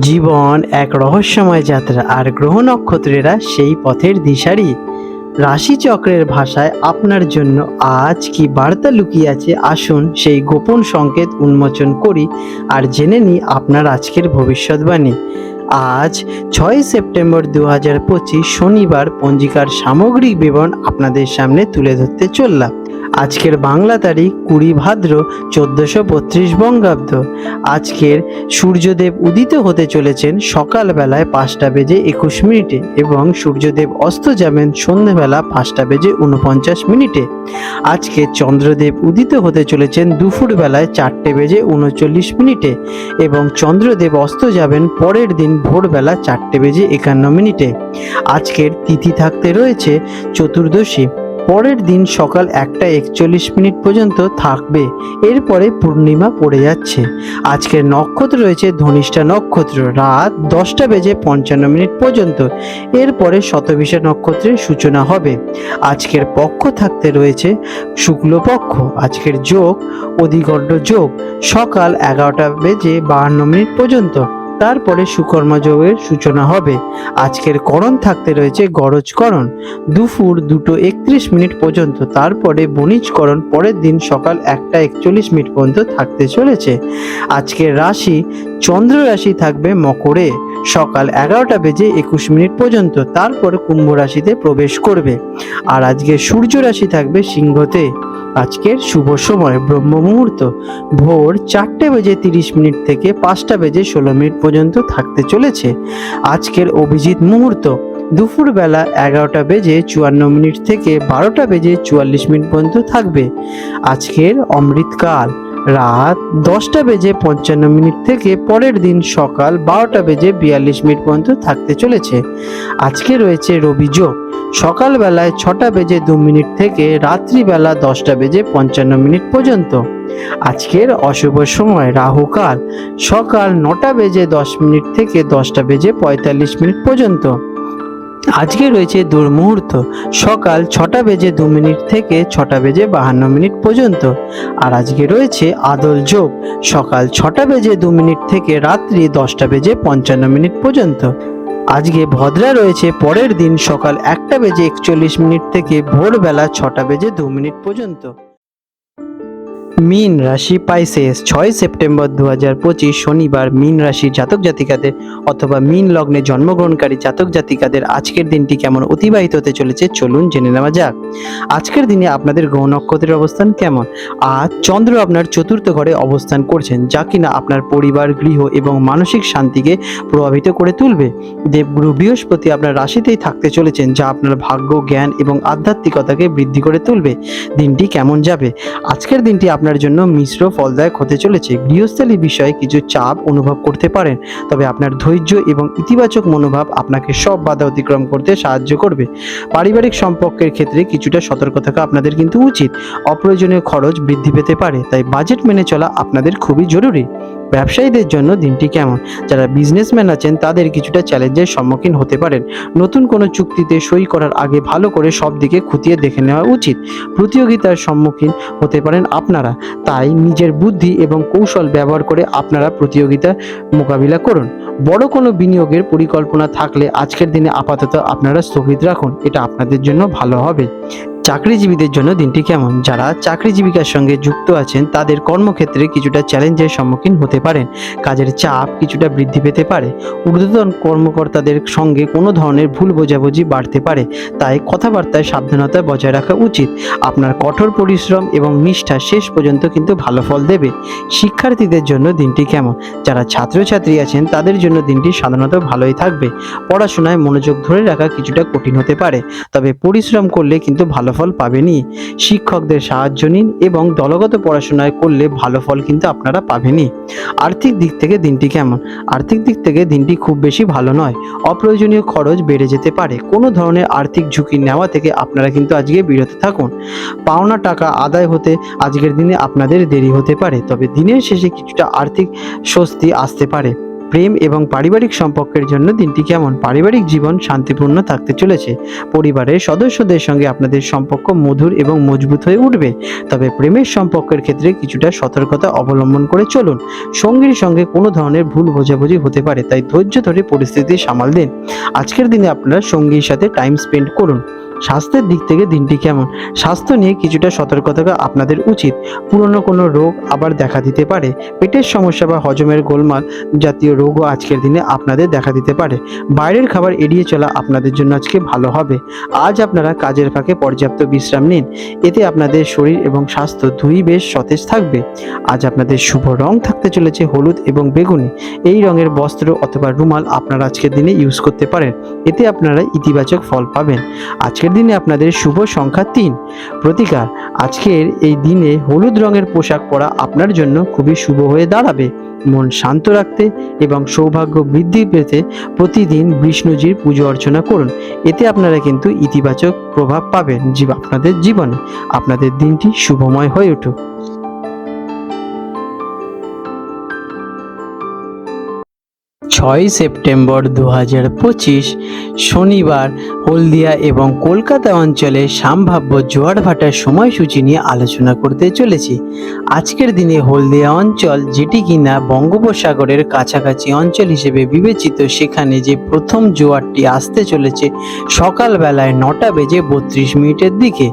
জীবন এক রহস্যময় যাত্রা, আর গ্রহ নক্ষত্রেরা সেই পথের দিশারি। রাশিচক্রের ভাষায় আপনার জন্য আজ কি বার্তা লুকিয়ে আছে? আসুন সেই গোপন সংকেত উন্মোচন করি, আর জেনে নিই আপনার আজকের ভবিষ্যৎবাণী। আজ ছয় সেপ্টেম্বর দু হাজার পঁচিশ শনিবার, পঞ্জিকার সামগ্রিক বিবরণ আপনাদের সামনে তুলে ধরতে চললাম। আজকের বাংলা তারিখ কুড়ি ভাদ্র চোদ্দোশো বত্রিশ বঙ্গাব্দ। আজকের সূর্যদেব উদিত হতে চলেছেন সকালবেলায় পাঁচটা বেজে একুশ মিনিটে এবং সূর্যদেব অস্ত যাবেন সন্ধ্যেবেলা পাঁচটা বেজে উনপঞ্চাশ মিনিটে। আজকে চন্দ্রদেব উদিত হতে চলেছেন দুপুর বেলায় চারটে বেজে উনচল্লিশ মিনিটে এবং চন্দ্রদেব অস্ত যাবেন পরের দিন ভোরবেলা চারটে বেজে একান্ন মিনিটে। আজকের তিথি থাকতে রয়েছে চতুর্দশী। পরের দিন সকাল একটা একচল্লিশ মিনিট পর্যন্ত থাকবে। এরপরে পূর্ণিমা পড়ে যাচ্ছে। আজকের নক্ষত্র রয়েছে ধনিষ্ঠা নক্ষত্র। রাত দশটা বেজে পঞ্চান্ন মিনিট পর্যন্ত। এরপরে শতবিশা নক্ষত্রের সূচনা হবে। আজকের পক্ষ থাকতে রয়েছে শুক্লপক্ষ। আজকের যোগ অধিগণ্ড যোগ। সকাল এগারোটা বেজে বাহান্ন মিনিট পর্যন্ত। তারপরে সুকর্মা যোগের সূচনা হবে। আজকের করণ থাকতে রয়েছে গরজকরণ দুপুর দুটো একত্রিশ মিনিট পর্যন্ত, তারপরে বণিজকরণ পরের দিন সকাল একটা একচল্লিশ মিনিট পর্যন্ত থাকতে চলেছে। আজকের রাশি চন্দ্র রাশি থাকবে মকরে। সকাল এগারোটা বেজে একুশ মিনিট পর্যন্ত, তারপর কুম্ভ রাশিতে প্রবেশ করবে। আর আজকে সূর্য রাশি থাকবে সিংহতে। আজকের শুভ সময় ব্রহ্ম মুহূর্ত ভোর চারটে বেজে তিরিশ মিনিট থেকে পাঁচটা বেজে ষোলো মিনিট পর্যন্ত থাকতে চলেছে। আজকের অভিজিৎ মুহূর্ত। দুপুরবেলা এগারোটা বেজে চুয়ান্ন মিনিট থেকে বারোটা বেজে চুয়াল্লিশ মিনিট পর্যন্ত থাকবে। আজকের অমৃতকাল। রাত দশটা বেজে পঞ্চান্ন মিনিট থেকে পরের দিন সকাল বারোটা বেজে বিয়াল্লিশ মিনিট পর্যন্ত থাকতে চলেছে। আজকে রয়েছে রবি যোগ। সকালবেলায় ছটা বেজে দু মিনিট থেকে রাত্রিবেলা দশটা বেজে পঞ্চান্ন মিনিট পর্যন্ত। আজকের অশুভ সময় রাহুকাল সকাল নটা বেজে দশ মিনিট থেকে দশটা বেজে পঁয়তাল্লিশ মিনিট পর্যন্ত। আজকে রয়েছে দুর্মুহূর্ত। সকাল ছটা বেজে দু মিনিট থেকে ছটা বেজে বাহান্ন মিনিট পর্যন্ত। আর আজকে রয়েছে আদল যোগ। সকাল ছটা বেজে দু মিনিট থেকে রাত্রি দশটা বেজে পঞ্চান্ন মিনিট পর্যন্ত। আজকে ভদ্রা রয়েছে। পরের দিন সকাল একটা বেজে একচল্লিশ মিনিট থেকে ভোরবেলা ছটা বেজে দু মিনিট পর্যন্ত। মিন রাশি পাইসেস ছয় সেপ্টেম্বর দু হাজার পঁচিশ শনিবার মিন রাশির জাতক জাতিকাদের অথবা মিন লগ্নে জন্মগ্রহণকারী জাতক জাতিকাদের আজকের দিনটি কেমন অতিবাহিত হতে চলেছে চলুন জেনে নেওয়া যাক। আজকের দিনে আপনাদের গ্রহ নক্ষত্রের অবস্থান কেমন? আজ চন্দ্র আপনার চতুর্থ ঘরে অবস্থান করছেন, যা কিনা আপনার পরিবার, গৃহ এবং মানসিক শান্তিকে প্রভাবিত করে তুলবে। দেবগুরু বৃহস্পতি আপনার রাশিতেই থাকতে চলেছেন, যা আপনার ভাগ্য, জ্ঞান এবং আধ্যাত্মিকতাকে বৃদ্ধি করে তুলবে। দিনটি কেমন যাবে? আজকের দিনটি আপনার জন্য মিশ্র ফলদায়ক হতে চলেছে। গৃহস্থলী বিষয়ে কিছু চাপ অনুভব করতে পারেন, তবে আপনার ধৈর্য এবং ইতিবাচক মনোভাব আপনাকে সব বাধা অতিক্রম করতে সাহায্য করবে। পারিবারিক সম্পর্কের ক্ষেত্রে কিছুটা সতর্ক থাকা আপনাদের কিন্তু উচিত। অপ্রয়োজনীয় খরচ বৃদ্ধি পেতে পারে, তাই বাজেট মেনে চলা আপনাদের খুবই জরুরি। ব্যবসায়ীদের জন্য দিনটি কেমন? যারা বিজনেসম্যান আছেন, তাদের কিছুটা চ্যালেঞ্জের সম্মুখীন হতে পারেন। নতুন কোনো চুক্তিতে সই করার আগে ভালো করে সব দিকে খুঁটিয়ে দেখে নেওয়া উচিত। প্রতিযোগিতার সম্মুখীন হতে পারেন আপনারা। তাই নিজের বুদ্ধি এবং কৌশল ব্যবহার করে আপনারা প্রতিযোগিতা মোকাবিলা করুন। বড় কোনো বিনিয়োগের পরিকল্পনা থাকলে আজকের দিনে আপাতত আপনারা স্থগিত রাখুন। এটা আপনাদের জন্য ভালো হবে। চাকরিজীবীদের জন্য দিনটি কেমন? যারা চাকরি জীবিকার সঙ্গে যুক্ত আছেন, তাদের কর্মক্ষেত্রে কিছুটা চ্যালেঞ্জের সম্মুখীন হতে পারেন। কাজের চাপ কিছুটা বৃদ্ধি পেতে পারে। ঊর্ধ্বতন কর্মকর্তাদের সঙ্গে কোনো ধরনের ভুল বোঝাবুঝি বাড়তে পারে। তাই কথাবার্তায় সাবধানতা বজায় রাখা উচিত। আপনার কঠোর পরিশ্রম এবং নিষ্ঠা শেষ পর্যন্ত কিন্তু ভালো ফল দেবে। শিক্ষার্থীদের জন্য দিনটি কেমন? যারা ছাত্রছাত্রী আছেন, তাদের জন্য দিনটি সাধারণত ভালোই থাকবে। পড়াশোনায় মনোযোগ ধরে রাখা কিছুটা কঠিন হতে পারে। তবে পরিশ্রম করলে কিন্তু ভালো ফল পাবেনই। শিক্ষকদের সাহায্য নিন এবং দলগত পড়াশোনায় করলে ভালো ফল কিন্তু আপনারা পাবেনই। আর্থিক দিক থেকে দিনটি কেমন? আর্থিক দিক থেকে দিনটি খুব বেশি ভালো নয়। অপ্রয়োজনীয় খরচ বেড়ে যেতে পারে। কোনো ধরনের আর্থিক ঝুঁকি নেওয়া থেকে আপনারা কিন্তু আজকে বিরত থাকুন। পাওনা টাকা আদায় হতে আজকের দিনে আপনাদের দেরি হতে পারে, তবে দিনের শেষে কিছুটা আর্থিক স্বস্তি আসতে পারে। প্রেম এবং পারিবারিক সম্পর্কের জন্য দিনটি কেমন? পারিবারিক জীবন শান্তিপূর্ণ থাকতে চলেছে। পরিবারের সদস্যদের সঙ্গে আপনাদের সম্পর্ক মধুর এবং মজবুত হয়ে উঠবে। তবে প্রেমের সম্পর্কের ক্ষেত্রে কিছুটা সতর্কতা অবলম্বন করে চলুন। সঙ্গীর সঙ্গে কোনো ধরনের ভুল বোঝাবুঝি হতে পারে, তাই ধৈর্য ধরে পরিস্থিতি সামাল দিন। আজকের দিনে আপনারা সঙ্গীর সাথে টাইম স্পেন্ড করুন। স্বাস্থ্যের দিক থেকে দিনটি কেমন? স্বাস্থ্য নিয়ে কিছুটা সতর্কতা আপনাদের উচিত। পুরনো কোনো রোগ আবার দেখা দিতে পারে। পেটের সমস্যা বা হজমের গোলমাল জাতীয় রোগও আজকের দিনে আপনাদের দেখা দিতে পারে। বাইরের খাবার এড়িয়ে চলা আপনাদের জন্য আজকে ভালো হবে। আজ আপনারা কাজের ফাঁকে পর্যাপ্ত বিশ্রাম নিন। এতে আপনাদের শরীর এবং স্বাস্থ্য দুই বেশ সতেজ থাকবে। আজ আপনাদের শুভ রং থাকতে চলেছে হলুদ এবং বেগুনি। এই রঙের বস্ত্র অথবা রুমাল আপনারা আজকের দিনে ইউজ করতে পারেন। এতে আপনারা ইতিবাচক ফল পাবেন। আজকের দিনে আপনাদের শুভ সংখ্যা তিন। প্রতিকার, আজকের এই দিনে হলুদ রঙের পোশাক পরা আপনার জন্য খুবই শুভ হয়ে দাঁড়াবে। মন শান্ত রাখতে এবং সৌভাগ্য বৃদ্ধি পেতে প্রতিদিন বিষ্ণুজির পুজো অর্চনা করুন। এতে আপনারা কিন্তু ইতিবাচক প্রভাব পাবেন। জীব, আপনাদের জীবনে। আপনাদের দিনটি শুভময় হয়ে উঠুক। ছয় সেপ্টেম্বর দু পঁচিশ, শনিবার হলদিয়া এবং কলকাতা অঞ্চলে সম্ভাব্য জোয়ার ভাটার সময়সূচি নিয়ে আলোচনা করতে চলেছি। আজকের দিনে হলদিয়া অঞ্চল, যেটি কিনা বঙ্গোপসাগরের কাছাকাছি অঞ্চল হিসেবে বিবেচিত, সেখানে যে প্রথম জোয়ারটি আসতে চলেছে সকালবেলায় নটা বেজে বত্রিশ মিনিটের দিকে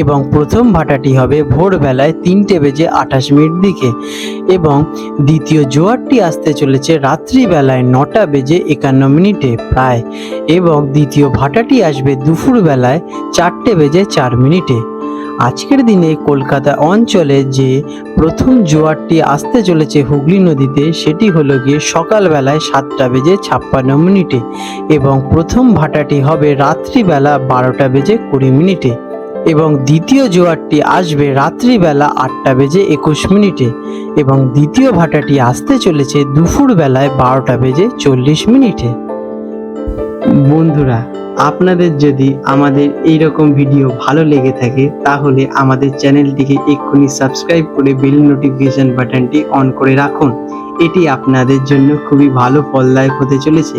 এবং প্রথম ভাটাটি হবে ভোরবেলায় তিনটে বেজে আঠাশ মিনিট দিকে এবং দ্বিতীয় জোয়ারটি আসতে চলেছে রাত্রিবেলায় নটা বেজে একান্ন মিনিটে প্রায় এবং দ্বিতীয় ভাটাটি আসবে দুপুরবেলায় চারটে বেজে চার মিনিটে। আজকের দিনে কলকাতা অঞ্চলে যে প্রথম জোয়ারটি আসতে চলেছে হুগলি নদীতে, সেটি হলো গিয়ে সকালবেলায় সাতটা বেজে ছাপ্পান্ন মিনিটে এবং প্রথম ভাটাটি হবে রাত্রিবেলা বারোটা বেজে কুড়ি মিনিটে। এবং দ্বিতীয় জোয়ারটি আসবে রাত্রিবেলা আটটা বেজে একুশ মিনিটে এবং দ্বিতীয় ভাটাটি আসতে চলেছে দুপুর বেলায় বারোটা বেজে চল্লিশ মিনিটে। বন্ধুরা, আপনাদের যদি আমাদের এই রকম ভিডিও ভালো লেগে থাকে, তাহলে আমাদের চ্যানেলটিকে এক্ষুনি সাবস্ক্রাইব করে বেল নোটিফিকেশন বাটনটি অন করে রাখুন। এটি আপনাদের জন্য খুবই ভালো, ফলদায়ক হতে চলেছে।